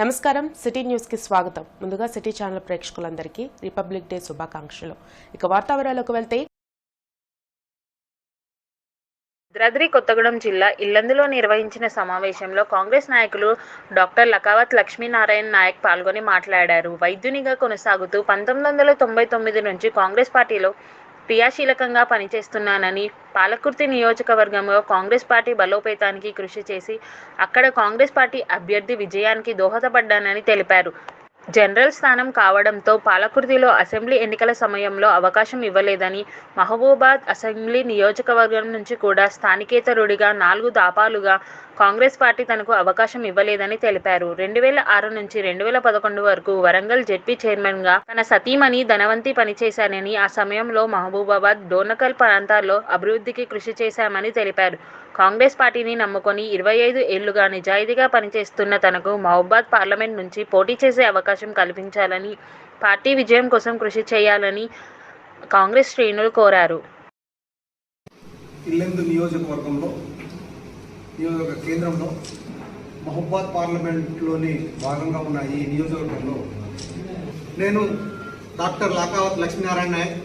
నమస్కారం. సిటీ న్యూస్కి స్వాగతం. ముందుగా సిటీ ఛానల్ ప్రేక్షకులందరికీ రిపబ్లిక్ డే శుభాకాంక్షలు. ఇక వార్తావరాలకు వెళ్తే భద్రాద్రి కొత్తగూడెం జిల్లా ఇల్లందులో నిర్వహించిన సమావేశంలో కాంగ్రెస్ నాయకులు డాక్టర్ లకావత్ లక్ష్మీనారాయణ నాయక్ పాల్గొని మాట్లాడారు. వైద్యునిగా కొనసాగుతూ పంతొమ్మిది వందల తొంభై తొమ్మిది నుంచి కాంగ్రెస్ పార్టీలో క్రియాశీలకంగా పనిచేస్తున్నానని పాలకుర్తి నియోజకవర్గంలో కాంగ్రెస్ పార్టీ బలోపేతానికి కృషి చేసి అక్కడ కాంగ్రెస్ పార్టీ అభ్యర్థి విజయానికి దోహదపడ్డానని తెలిపారు. జనరల్ స్థానం కావడంతో పాలకుర్తిలో అసెంబ్లీ ఎన్నికల సమయంలో అవకాశం ఇవ్వలేదని మహబూబాద్ అసెంబ్లీ నియోజకవర్గం నుంచి కూడా స్థానికేతరుడిగా నాలుగు దాపాలుగా కాంగ్రెస్ పార్టీ తనకు అవకాశం ఇవ్వలేదని తెలిపారు. రెండు వేల ఆరు నుంచి రెండు వేల పదకొండు వరకు వరంగల్ జెడ్పీ చైర్మన్గా తన సతీమణి ధనవంతి పనిచేశానని ఆ సమయంలో మహబూబాబాద్ డోనకల్ ప్రాంతాల్లో అభివృద్ధికి కృషి చేశామని తెలిపారు. కాంగ్రెస్ పార్టీని నమ్ముకొని ఇరవై ఐదు ఏళ్ళుగా నిజాయితీగా పనిచేస్తున్న తనకు మహబాద్ పార్లమెంట్ నుంచి పోటీ చేసే అవకాశం కల్పించాలని పార్టీ విజయం కోసం కృషి చేయాలని కాంగ్రెస్ శ్రేణులు కోరారు. ఇల్లెందు నియోజకవర్గంలో నియోజక కేంద్రంలో మహబాద్ పార్లమెంట్లోని భాగంగా ఉన్న ఈ నియోజకవర్గంలో నేను doctor Lakavath Lakshminarayana Nayak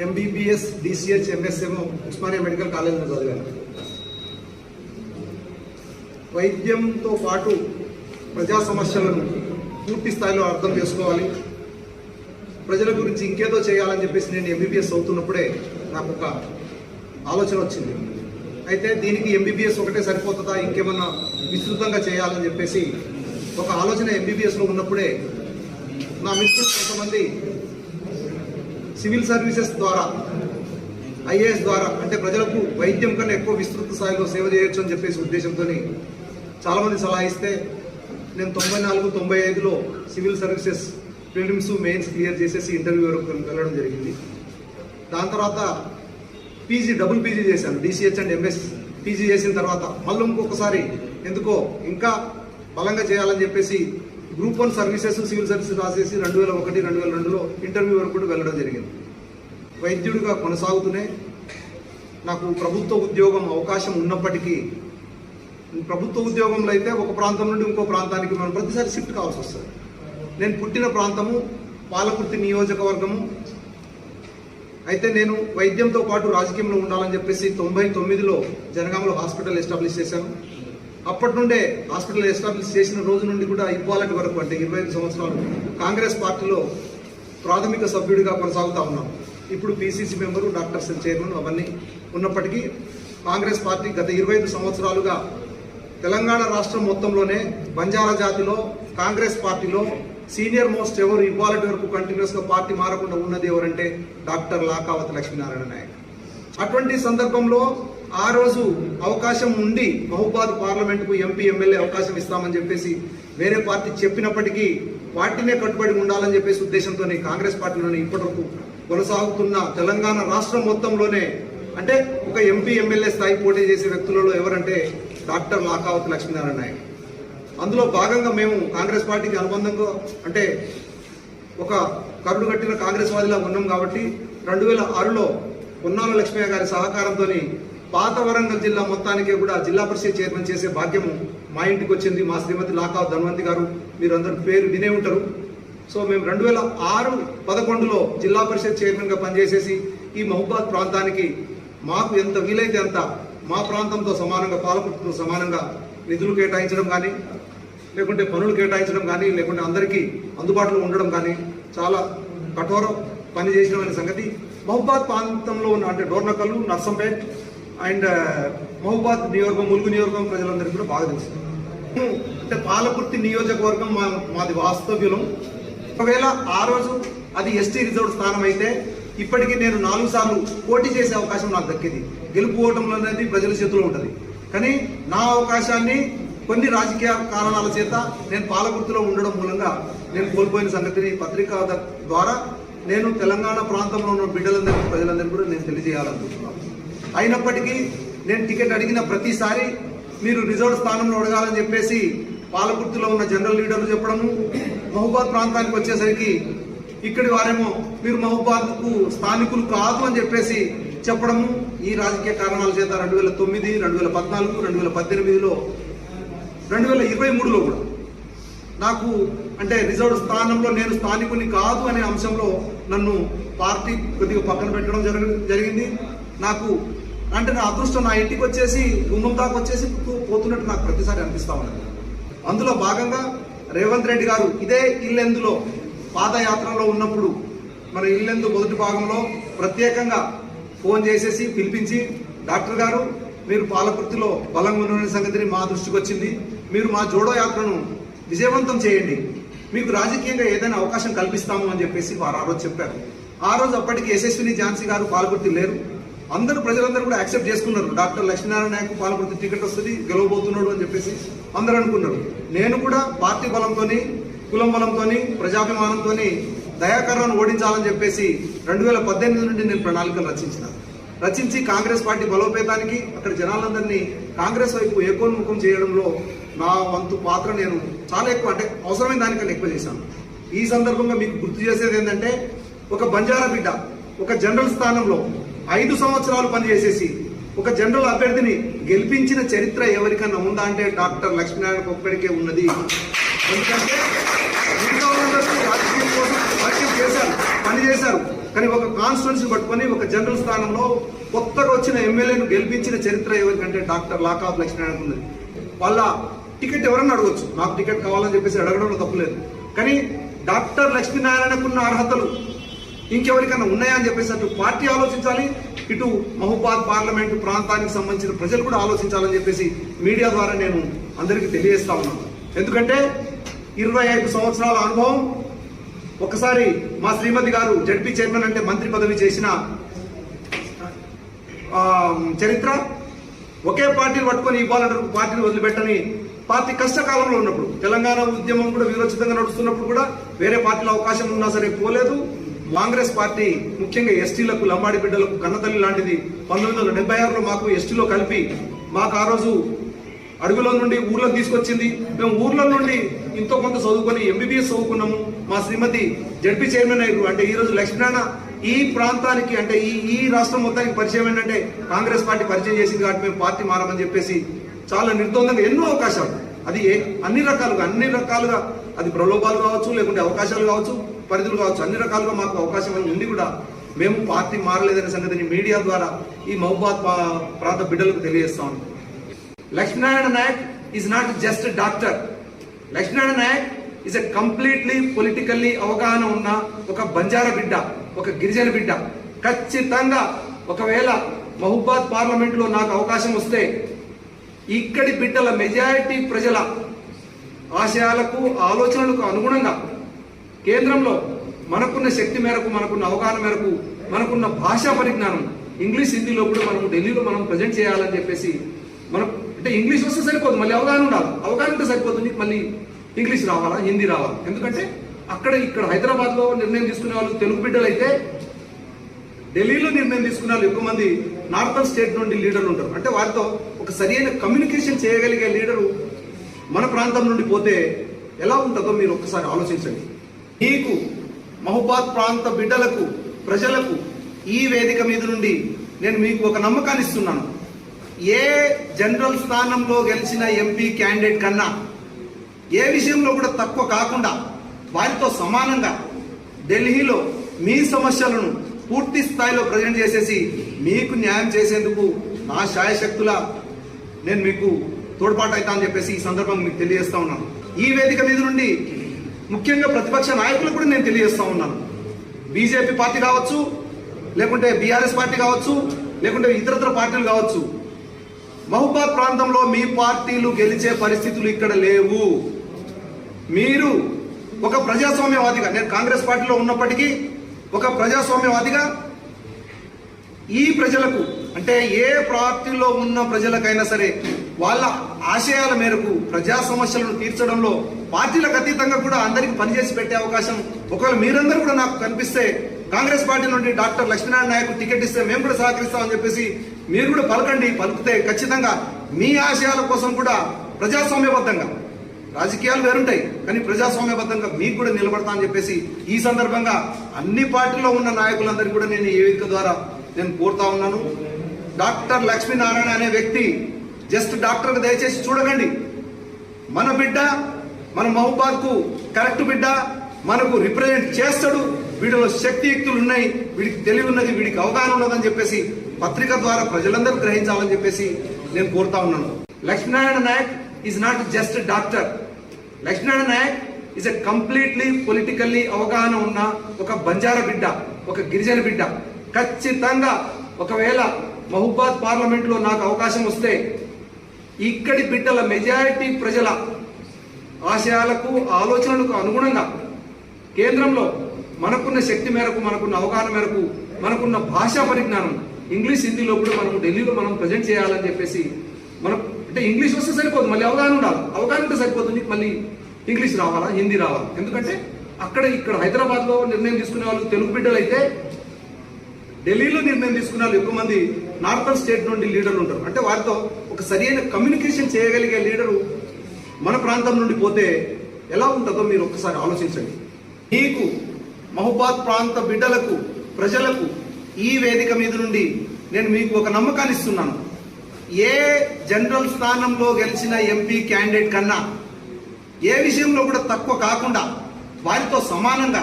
MBBS DCH MSM Osmania medical కాలేజీలో చదివాను. వైద్యంతో పాటు ప్రజా సమస్యలను పూర్తి స్థాయిలో అర్థం చేసుకోవాలి. ప్రజల గురించి ఇంకేదో చేయాలని చెప్పేసి నేను ఎంబీబీఎస్ అవుతున్నప్పుడే నాకు ఒక ఆలోచన వచ్చింది. అయితే దీనికి ఎంబీబీఎస్ ఒకటే సరిపోతుందా? ఇంకేమన్నా విస్తృతంగా చేయాలని చెప్పేసి ఒక ఆలోచన ఎంబీబీఎస్లో ఉన్నప్పుడే నా మిత్రులు కొంతమంది సివిల్ సర్వీసెస్ ద్వారా ఐఏఎస్ ద్వారా అంటే ప్రజలకు వైద్యం కన్నా ఎక్కువ విస్తృత స్థాయిలో సేవ చేయొచ్చు అని చెప్పేసి ఉద్దేశంతో చాలామంది సలహా ఇస్తే నేను తొంభై నాలుగు తొంభై ఐదులో civil services prelims mains clear చేసేసి ఇంటర్వ్యూ వరకు వెళ్ళడం జరిగింది. దాని తర్వాత పీజీ డబుల్ పీజీ చేశాను డిసిహెచ్ అండ్ ఎంఎస్ పీజీ చేసిన తర్వాత. మళ్ళీ ఇంకొకసారి ఎందుకో ఇంకా బలంగా చేయాలని చెప్పేసి group one services civil services రాసేసి రెండు వేల ఒకటి రెండు వేల రెండులో ఇంటర్వ్యూ వరకు కూడా వెళ్ళడం జరిగింది. వైద్యుడిగా కొనసాగుతూనే నాకు ప్రభుత్వ ఉద్యోగం అవకాశం ఉన్నప్పటికీ ప్రభుత్వ ఉద్యోగంలో అయితే ఒక ప్రాంతం నుండి ఇంకో ప్రాంతానికి మనం ప్రతిసారి షిఫ్ట్ కావాల్సి వస్తుంది. నేను పుట్టిన ప్రాంతము పాలకుర్తి నియోజకవర్గము. అయితే నేను వైద్యంతో పాటు రాజకీయంలో ఉండాలని చెప్పేసి తొంభై తొమ్మిదిలో జనగామలో హాస్పిటల్ ఎస్టాబ్లిష్ చేశాను. అప్పటి నుండే హాస్పిటల్ ఎస్టాబ్లిష్ చేసిన రోజు నుండి కూడా ఇవ్వాలటి వరకు అంటే ఇరవై ఐదు సంవత్సరాలు కాంగ్రెస్ పార్టీలో ప్రాథమిక సభ్యుడిగా కొనసాగుతా ఉన్నాం. ఇప్పుడు పిసిసి మెంబరు డాక్టర్ చైర్మన్ అవన్నీ ఉన్నప్పటికీ కాంగ్రెస్ పార్టీ గత ఇరవై ఐదు సంవత్సరాలుగా తెలంగాణ రాష్ట్రం మొత్తంలోనే బంజారా జాతిలో కాంగ్రెస్ పార్టీలో సీనియర్ మోస్ట్ ఎవరు ఇవ్వాలటి వరకు కంటిన్యూస్గా పార్టీ మారకుండా ఉన్నది ఎవరంటే డాక్టర్ లాకావతి లక్ష్మీనారాయణ నాయక్. అటువంటి సందర్భంలో ఆ రోజు అవకాశం ఉండి మహబూబాద్ పార్లమెంటుకు ఎంపీ ఎమ్మెల్యే అవకాశం ఇస్తామని చెప్పేసి వేరే పార్టీ చెప్పినప్పటికీ పార్టీనే కట్టుబడి ఉండాలని చెప్పేసి ఉద్దేశంతోనే కాంగ్రెస్ పార్టీలోనే ఇప్పటివరకు కొనసాగుతున్న తెలంగాణ రాష్ట్రం మొత్తంలోనే అంటే ఒక ఎంపీ ఎమ్మెల్యే స్థాయి పోటీ చేసే వ్యక్తులలో ఎవరంటే డాక్టర్ లాకావత్ లక్ష్మీనారాయణ నాయక్ అందులో భాగంగా మేము కాంగ్రెస్ పార్టీకి అనుబంధంగా అంటే ఒక కరుడు కట్టిన కాంగ్రెస్ వాదిలా ఉన్నాం కాబట్టి రెండు వేల ఆరులో పొన్నాల లక్ష్మయ్య గారి సహకారంతో పాత వరంగల్ జిల్లా మొత్తానికి కూడా జిల్లా పరిషత్ చైర్మన్ చేసే భాగ్యము మా ఇంటికి వచ్చింది మా శ్రీమతి లాకా ధన్వంతి గారు. మీరందరూ పేరు వినే ఉంటారు. సో మేము రెండు వేల ఆరు పదకొండులో జిల్లా పరిషత్ చైర్మన్గా పనిచేసేసి ఈ మహబాద్ ప్రాంతానికి మాకు ఎంత వీలైతే అంత మా ప్రాంతంతో సమానంగా పాలకులతో సమానంగా నిధులు కేటాయించడం కానీ లేకుంటే పనులు కేటాయించడం కానీ లేకుంటే అందరికీ అందుబాటులో ఉండడం కానీ చాలా కఠోర పని చేసిన సంగతి. మహబాద్ ప్రాంతంలో ఉన్న అంటే డోర్నకల్లు నర్సంపేట్ అండ్ మహబాద్ నియోజకవర్గం ములుగు నియోజకవర్గం ప్రజలందరికీ కూడా బాగా తెలుసు. అంటే పాలకుర్తి నియోజకవర్గం మా మాది వాస్తవ్యులం. ఒకవేళ ఆ రోజు అది ఎస్టీ రిజర్వ్ స్థానం అయితే ఇప్పటికీ నేను నాలుగు సార్లు పోటీ చేసే అవకాశం నాకు దక్కింది. గెలుపు ఓటములు అనేది ప్రజల చేతిలో ఉంటుంది. కానీ నా అవకాశాన్ని కొన్ని రాజకీయ కారణాల చేత నేను పాలకుర్తిలో ఉండడం మూలంగా నేను కోల్పోయిన సంగతిని పత్రికా ద్వారా నేను తెలంగాణ ప్రాంతంలో ఉన్న బిడ్డలందరికీ ప్రజలందరికీ కూడా నేను తెలియజేయాలనుకుంటున్నాను. అయినప్పటికీ నేను టికెట్ అడిగిన ప్రతిసారి మీరు రిజర్వ్ స్థానంలో అడగాలని చెప్పేసి పాలకుర్తిలో ఉన్న జనరల్ లీడర్లు చెప్పడము మహబూబాద్ ప్రాంతానికి వచ్చేసరికి ఇక్కడి వారేమో మీరు మహబూబాద్కు స్థానికులు కాదు అని చెప్పేసి చెప్పడము. ఈ రాజకీయ కారణాల చేత రెండు వేల తొమ్మిది రెండు వేల పద్నాలుగు రెండు వేల పద్దెనిమిదిలో రెండు వేల ఇరవై మూడులో కూడా నాకు అంటే రిజర్వ్ స్థానంలో నేను స్థానికుని కాదు అనే అంశంలో నన్ను పార్టీ కొద్దిగా పక్కన పెట్టడం జరిగింది. నాకు అంటే నా అదృష్టం నా ఇంటికి వచ్చేసి గుమ్మం దాకా వచ్చేసి పోతున్నట్టు నాకు ప్రతిసారి అనిపిస్తా ఉన్నది. అందులో భాగంగా రేవంత్ రెడ్డి గారు ఇదే ఇల్లెందులో పాదయాత్రలో ఉన్నప్పుడు మన ఇల్లెందు మొదటి భాగంలో ప్రత్యేకంగా ఫోన్ చేసేసి పిలిపించి డాక్టర్ గారు మీరు పాలకుర్తిలో బలంగా ఉన్న సంగతిని మా దృష్టికి వచ్చింది. మీరు మా జోడో యాత్రను విజయవంతం చేయండి. మీకు రాజకీయంగా ఏదైనా అవకాశం కల్పిస్తాము అని చెప్పేసి వారు ఆ రోజు చెప్పారు. ఆ రోజు అప్పటికి యశస్విని ఝాన్సీ గారు పాలకుర్తి లేరు. అందరూ ప్రజలందరూ కూడా యాక్సెప్ట్ చేసుకున్నారు. డాక్టర్ లక్ష్మీనారాయణ నాయకు పాల్గొంటే టికెట్ వస్తుంది గెలవబోతున్నాడు అని చెప్పేసి అందరూ అనుకున్నారు. నేను కూడా పార్టీ బలంతో కులం బలంతో ప్రజాభిమానంతో దయాకర్రాన్ని ఓడించాలని చెప్పేసి రెండు వేల పద్దెనిమిది నుండి నేను ప్రణాళికలు రచించిన. రచించి కాంగ్రెస్ పార్టీ బలోపేతానికి అక్కడ జనాలందరినీ కాంగ్రెస్ వైపు ఏకోన్ముఖం చేయడంలో నా వంతు పాత్ర నేను చాలా ఎక్కువ అంటే అవసరమైన దానికన్నా ఎక్కువ చేశాను. ఈ సందర్భంగా మీకు గుర్తు చేసేది ఏంటంటే ఒక బంజారా బిడ్డ ఒక జనరల్ స్థానంలో ఐదు సంవత్సరాలు పనిచేసేసి ఒక జనరల్ అభ్యర్థిని గెలిపించిన చరిత్ర ఎవరికన్నా ఉందా అంటే డాక్టర్ లక్ష్మీనారాయణ ఒక్కడికే ఉన్నది. ఎందుకంటే మిగతా వాళ్ళందరూ రాజకీయం కోసం చేశారు పని చేశారు కానీ ఒక కాన్స్టిట్యున్సీ పట్టుకొని ఒక జనరల్ స్థానంలో కొత్తగా వచ్చిన ఎమ్మెల్యేను గెలిపించిన చరిత్ర ఎవరికంటే డాక్టర్ లాకాబ్ లక్ష్మీనారాయణ ఉంది వాళ్ళ టికెట్ ఎవరన్నా అడగవచ్చు నాకు టికెట్ కావాలని చెప్పేసి అడగడంలో తప్పులేదు. కానీ డాక్టర్ లక్ష్మీనారాయణకున్న అర్హతలు ఇంకెవరికైనా ఉన్నాయా అని చెప్పేసి అటు పార్టీ ఆలోచించాలి ఇటు మహబాద్ పార్లమెంటు ప్రాంతానికి సంబంధించిన ప్రజలు కూడా ఆలోచించాలని చెప్పేసి మీడియా ద్వారా నేను అందరికీ తెలియజేస్తా ఉన్నాను. ఎందుకంటే ఇరవై ఐదు సంవత్సరాల అనుభవం ఒకసారి మా శ్రీమతి గారు జడ్పీ చైర్మన్ అంటే మంత్రి పదవి చేసిన చరిత్ర ఒకే పార్టీని పట్టుకొని ఇవ్వాలంటారు పార్టీని వదిలిపెట్టని పార్టీ కష్టకాలంలో ఉన్నప్పుడు తెలంగాణ ఉద్యమం కూడా వీరోచితంగా నడుస్తున్నప్పుడు కూడా వేరే పార్టీలో అవకాశం ఉన్నా సరే పోలేదు. కాంగ్రెస్ పార్టీ ముఖ్యంగా ఎస్టీలకు లంబాడి బిడ్డలకు కన్నతల్లి లాంటిది పంతొమ్మిది వందల డెబ్బై ఆరులో మాకు ఎస్టీలో కలిపి మాకు ఆ రోజు అడవిలో నుండి ఊర్లోకి తీసుకొచ్చింది. మేము ఊర్లో నుండి ఇంతో కొంత చదువుకొని ఎంబీబీఎస్ చదువుకున్నాము. మా శ్రీమతి జడ్పీ చైర్మన్ అయ్యారు. అంటే ఈ రోజు లక్ష్మీనారాయణ ఈ ప్రాంతానికి అంటే ఈ ఈ రాష్ట్రం మొత్తానికి పరిచయం ఏంటంటే కాంగ్రెస్ పార్టీ పరిచయం చేసింది కాబట్టి మేము పార్టీ మారమని చెప్పేసి చాలా నిర్ద్వందంగా ఎన్నో అవకాశాలు. అది అన్ని రకాలుగా అన్ని రకాలుగా అది ప్రలోభాలు కావచ్చు లేకుంటే అవకాశాలు కావచ్చు. పరిధులు కావచ్చు అన్ని రకాలుగా మాకు అవకాశం ఉంది ఉండి కూడా మేము పార్టీ మారలేదనే సంగతిని మీడియా ద్వారా ఈ మహబాద్ పా- ప్రాంత బిడ్డలకు తెలియజేస్తా ఉన్నాం. Lakshminarayana Nayak is not just doctor Lakshminarayana Nayak is a completely politically అవగాహన ఉన్న ఒక బంజారా బిడ్డ ఒక గిరిజన బిడ్డ. ఖచ్చితంగా ఒకవేళ మహబాద్ పార్లమెంట్లో నాకు అవకాశం వస్తే ఇక్కడి బిడ్డల మెజారిటీ ప్రజల ఆశయాలకు ఆలోచనలకు అనుగుణంగా కేంద్రంలో మనకున్న శక్తి మేరకు మనకున్న అవగాహన మేరకు మనకున్న భాషా పరిజ్ఞానం ఇంగ్లీష్ హిందీలో కూడా మనం ఢిల్లీలో మనం ప్రజెంట్ చేయాలని చెప్పేసి మనం అంటే ఇంగ్లీష్ వస్తే సరిపోదు మళ్ళీ అవగాహన ఉండాలి. అవగాహన ఉంటే సరిపోతుంది మళ్ళీ ఇంగ్లీష్ రావాలా హిందీ రావాలా? ఎందుకంటే అక్కడ ఇక్కడ హైదరాబాద్లో నిర్ణయం తీసుకునే వాళ్ళు తెలుగు బిడ్డలు అయితే ఢిల్లీలో నిర్ణయం తీసుకునే వాళ్ళు ఎక్కువ మంది నార్థన్ స్టేట్ నుండి లీడర్లు ఉంటారు. అంటే వారితో ఒక సరైన కమ్యూనికేషన్ చేయగలిగే లీడరు మన ప్రాంతం నుండి పోతే ఎలా ఉంటుందో మీరు ఒక్కసారి ఆలోచించండి. మీకు మహబాద్ ప్రాంత బిడ్డలకు ప్రజలకు ఈ వేదిక మీద నుండి నేను మీకు ఒక నమ్మకాన్ని ఇస్తున్నాను. ఏ జనరల్ స్థానంలో గెలిచిన ఎంపీ క్యాండిడేట్ కన్నా ఏ విషయంలో కూడా తక్కువ కాకుండా వారితో సమానంగా ఢిల్లీలో మీ సమస్యలను పూర్తి స్థాయిలో ప్రజెంట్ చేసేసి మీకు న్యాయం చేసేందుకు నా శాయశక్తుల నేను మీకు తోడ్పాటు అవుతా అని చెప్పేసి ఈ సందర్భంగా మీకు తెలియజేస్తా ఉన్నాను. ఈ వేదిక మీద నుండి ముఖ్యంగా ప్రతిపక్ష నాయకులకు కూడా నేను తెలియజేస్తా ఉన్నాను. బీజేపీ పార్టీ కావచ్చు లేకుంటే బీఆర్ఎస్ పార్టీ కావచ్చు లేకుంటే ఇతరత్ర పార్టీలు కావచ్చు. మహబాద్ ప్రాంతంలో మీ పార్టీలు గెలిచే పరిస్థితులు ఇక్కడ లేవు. మీరు ఒక ప్రజాస్వామ్యవాదిగా నేను కాంగ్రెస్ పార్టీలో ఉన్నప్పటికీ ఒక ప్రజాస్వామ్యవాదిగా ఈ ప్రజలకు అంటే ఏ పార్టీలో ఉన్న ప్రజలకైనా సరే వాళ్ళ ఆశయాల మేరకు ప్రజా సమస్యలను తీర్చడంలో పార్టీలకు అతీతంగా కూడా అందరికీ పనిచేసి పెట్టే అవకాశం ఒకవేళ మీరందరూ కూడా నాకు కనిపిస్తే కాంగ్రెస్ పార్టీ నుండి డాక్టర్ లక్ష్మీనారాయణ నాయకు టికెట్ ఇస్తే మేము కూడా సహకరిస్తామని చెప్పేసి మీరు కూడా పలకండి పలికితే ఖచ్చితంగా మీ ఆశయాల కోసం కూడా ప్రజాస్వామ్యబద్ధంగా. రాజకీయాలు వేరుంటాయి కానీ ప్రజాస్వామ్యబద్ధంగా మీకు కూడా నిలబడతా అని చెప్పేసి ఈ సందర్భంగా అన్ని పార్టీలో ఉన్న నాయకులందరికీ కూడా నేను ఈ వేదిక ద్వారా నేను కోరుతా ఉన్నాను. డాక్టర్ లక్ష్మీనారాయణ అనే వ్యక్తి జస్ట్ డాక్టర్ దయచేసి చూడకండి. మన బిడ్డ మన మహబాద్కు కరెక్ట్ బిడ్డ మనకు రిప్రజెంట్ చేస్తాడు. వీడిలో శక్తియుక్తులు ఉన్నాయి వీడికి తెలివి ఉన్నది వీడికి అవగాహన ఉన్నదని చెప్పేసి పత్రిక ద్వారా ప్రజలందరూ గ్రహించాలని చెప్పేసి నేను కోరుతా ఉన్నాను. Lakshminarayana Nayak is not just doctor Lakshminarayana Nayak is a completely politically అవగాహన ఉన్న ఒక బంజారా బిడ్డ ఒక గిరిజన బిడ్డ. ఖచ్చితంగా ఒకవేళ మహుబాద్ పార్లమెంట్లో నాకు అవకాశం వస్తే ఇక్కడి బిడ్డల మెజారిటీ ప్రజల ఆశయాలకు ఆలోచనలకు అనుగుణంగా కేంద్రంలో మనకున్న శక్తి మేరకు మనకున్న అవగాహన మేరకు మనకున్న భాషా పరిజ్ఞానం ఇంగ్లీష్ హిందీలో కూడా మనం ఢిల్లీలో మనం ప్రజెంట్ చేయాలని చెప్పేసి మనం అంటే ఇంగ్లీష్ వస్తే సరిపోదు మళ్ళీ అవగాహన ఉండాలి. అవగాహన ఉంటే సరిపోతుంది మళ్ళీ ఇంగ్లీష్ రావాలా హిందీ రావాలా? ఎందుకంటే అక్కడ ఇక్కడ హైదరాబాద్లో నిర్ణయం తీసుకునే వాళ్ళు తెలుగు బిడ్డలు అయితే ఢిల్లీలో నిర్ణయం తీసుకునే వాళ్ళు ఎక్కువ మంది నార్థన్ స్టేట్ నుండి లీడర్లు ఉంటారు. అంటే వారితో ఒక సరైన కమ్యూనికేషన్ చేయగలిగే లీడరు మన ప్రాంతం నుండి పోతే ఎలా ఉంటుందో మీరు ఒక్కసారి ఆలోచించండి. మీకు మహబాద్ ప్రాంత బిడ్డలకు ప్రజలకు ఈ వేదిక మీద నుండి నేను మీకు ఒక నమ్మకాన్ని ఇస్తున్నాను. ఏ జనరల్ స్థానంలో గెలిచిన ఎంపీ క్యాండిడేట్ కన్నా ఏ విషయంలో కూడా తక్కువ కాకుండా వారితో సమానంగా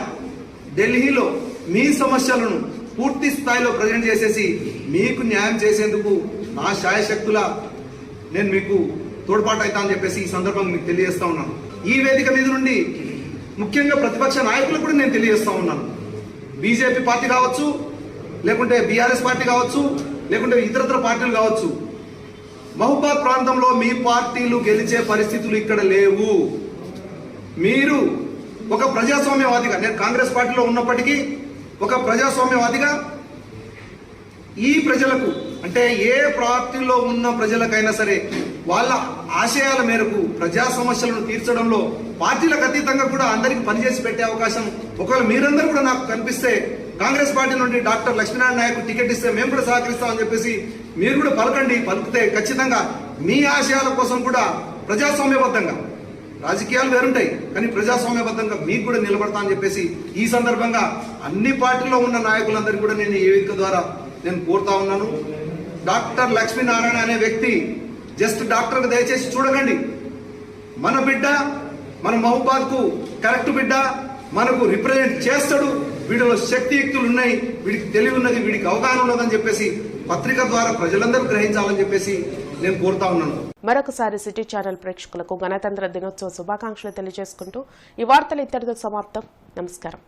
ఢిల్లీలో మీ సమస్యలను పూర్తి స్థాయిలో ప్రజెంట్ చేసేసి మీకు న్యాయం చేసేందుకు నా శాయశక్తుల నేను మీకు తోడ్పాటు అవుతా అని చెప్పేసి ఈ సందర్భంగా మీకు తెలియజేస్తా ఉన్నాను. ఈ వేదిక మీద నుండి ముఖ్యంగా ప్రతిపక్ష నాయకులు కూడా నేను తెలియజేస్తా ఉన్నాను. బీజేపీ పార్టీ కావచ్చు లేకుంటే బీఆర్ఎస్ పార్టీ కావచ్చు లేకుంటే ఇతరత్ర పార్టీలు కావచ్చు. మహబాద్ ప్రాంతంలో మీ పార్టీలు గెలిచే పరిస్థితులు ఇక్కడ లేవు. మీరు ఒక ప్రజాస్వామ్యవాదిగా నేను కాంగ్రెస్ పార్టీలో ఉన్నప్పటికీ ఒక ప్రజాస్వామ్యవాదిగా ఈ ప్రజలకు అంటే ఏ ప్రాప్తిలో ఉన్న ప్రజలకైనా సరే వాళ్ళ ఆశయాల మేరకు ప్రజా సమస్యలను తీర్చడంలో పార్టీలకు అతీతంగా కూడా అందరికీ పనిచేసి పెట్టే అవకాశం ఒకవేళ మీరందరూ కూడా నాకు కనిపిస్తే కాంగ్రెస్ పార్టీ నుండి డాక్టర్ లక్ష్మీనారాయణ నాయకు టికెట్ ఇస్తే మేము కూడా సహకరిస్తామని చెప్పేసి మీరు కూడా పలకండి పలికితే ఖచ్చితంగా మీ ఆశయాల కోసం కూడా ప్రజాస్వామ్యబద్ధంగా. రాజకీయాలు వేరుంటాయి కానీ ప్రజాస్వామ్యబద్ధంగా మీకు కూడా నిలబడతా అని చెప్పేసి ఈ సందర్భంగా అన్ని పార్టీలో ఉన్న నాయకులందరికీ కూడా నేను ఈ వేదిక ద్వారా నేను కోరుతా ఉన్నాను. డాక్టర్ లక్ష్మీనారాయణ అనే వ్యక్తి జస్ట్ డాక్టర్ దయచేసి చూడకండి. మన బిడ్డ మన మహబాద్కు కరెక్ట్ బిడ్డ మనకు రిప్రజెంట్ చేస్తాడు. వీడిలో శక్తియుక్తులు ఉన్నాయి. వీడికి తెలివి ఉన్నది వీడికి అవగాహన ఉన్నదని చెప్పేసి పత్రిక ద్వారా ప్రజలందరూ గ్రహించాలని చెప్పేసి నేను కోరుతా ఉన్నాను. మరొకసారి సిటీ ఛానల్ ప్రేక్షకులకు గణతంత్ర దినోత్సవ శుభాకాంక్షలు తెలియజేసుకుంటూ ఈ వార్తలు ఇద్దరితో సమాప్తం. నమస్కారం.